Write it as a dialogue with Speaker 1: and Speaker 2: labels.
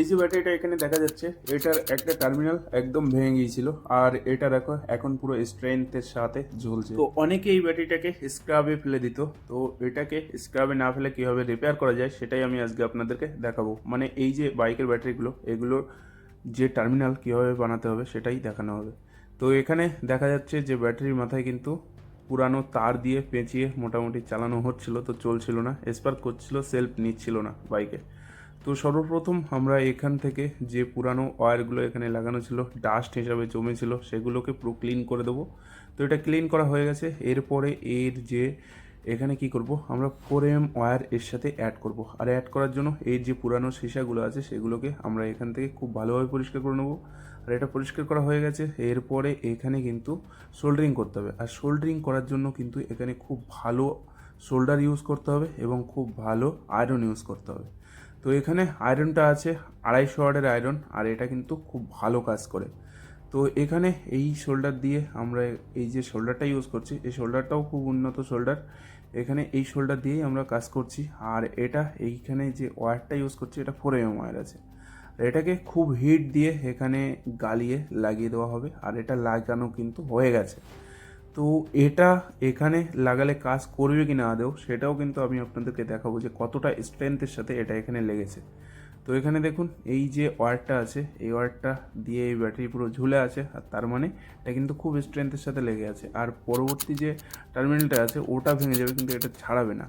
Speaker 1: এই যে ব্যাটারিটা এখানে দেখা যাচ্ছে। এটার একটা টার্মিনাল একদম ভেঙে গিয়েছিল আর এটা দেখো, এখন পুরো স্ট্রেংথের সাথে ঝুলছে তো অনেকে এই ব্যাটারিটাকে স্ক্রাবে ফেলে দিত। তো এটাকে স্ক্রাবে না ফেলে কীভাবে রিপেয়ার করা যায়, সেটাই আমি আজকে আপনাদেরকে দেখাবো। মানে এই যে বাইকের ব্যাটারিগুলো, এগুলোর যে টার্মিনাল কীভাবে বানাতে হবে, সেটাই দেখানো হবে। তো এখানে দেখা যাচ্ছে যে ব্যাটারির মাথায় কিন্তু পুরানো তার দিয়ে পেঁচিয়ে মোটামুটি চালানো হচ্ছিল, তো চলছিল না। স্পার্ক করছিল সেলফ নিচ্ছিল না বাইকে। তো সর্বপ্রথম আমরা এখান থেকে যে পুরানো ওয়্যারগুলো এখানে লাগানো ছিল, ডাস্ট হিসাবে জমেছিল, সেগুলোকে পুরো ক্লিন করে দেবো। তো এটা ক্লিন করা হয়ে গেছে। এরপরে এর যে এখানে কি করব, আমরা ফোর এম ওয়্যার এর সাথে অ্যাড করব। আর অ্যাড করার জন্য এর যে পুরানো সীসাগুলো আছে, সেগুলোকে আমরা এখান থেকে খুব ভালোভাবে পরিষ্কার করে নেব। আর এটা পরিষ্কার করা হয়ে গেছে। এরপরে এখানে কিন্তু সোল্ডারিং করতে হবে। আর সোল্ডারিং করার জন্য কিন্তু এখানে খুব ভালো সোল্ডার ইউজ করতে হবে এবং খুব ভালো আয়রন ইউজ করতে হবে। তো এখানে আয়রনটা আছে আড়াইশো ওয়ার্ডের আয়রন, আর এটা কিন্তু খুব ভালো কাজ করে। তো এখানে এই শোল্ডার দিয়ে আমরা এই যে শোল্ডারটা ইউজ করছি, এই শোল্ডারটাও খুব উন্নত শোল্ডার। এখানে এই শোল্ডার দিয়েই আমরা কাজ করছি, আর এটা এইখানে যে ওয়্যারটা ইউজ করছি, এটা ফোর এম ওয়্যার আছে। এটাকে খুব হিট দিয়ে এখানে গালিয়ে লাগিয়ে দেওয়া হবে, আর এটা লাগানো কিন্তু হয়ে গেছে। তো এটা এখানে লাগালে কাজ করবে কি না আদেও সেটাও কিন্তু আমি আপনাদেরকে দেখাবো যে কতটা স্ট্রেংথের সাথে এটা এখানে লেগেছে। তো এখানে দেখুন, এই যে ওয়ারটা আছে, এই ওয়ারটা দিয়ে এই ব্যাটারি পুরো ঝুলে আছে, আর তার মানে এটা কিন্তু খুব স্ট্রেংথের সাথে লেগে আছে। আর পরবর্তী যে টার্মিনালটা আছে, ওটা ভেঙে যাবে, কিন্তু এটা ছাড়াবে না।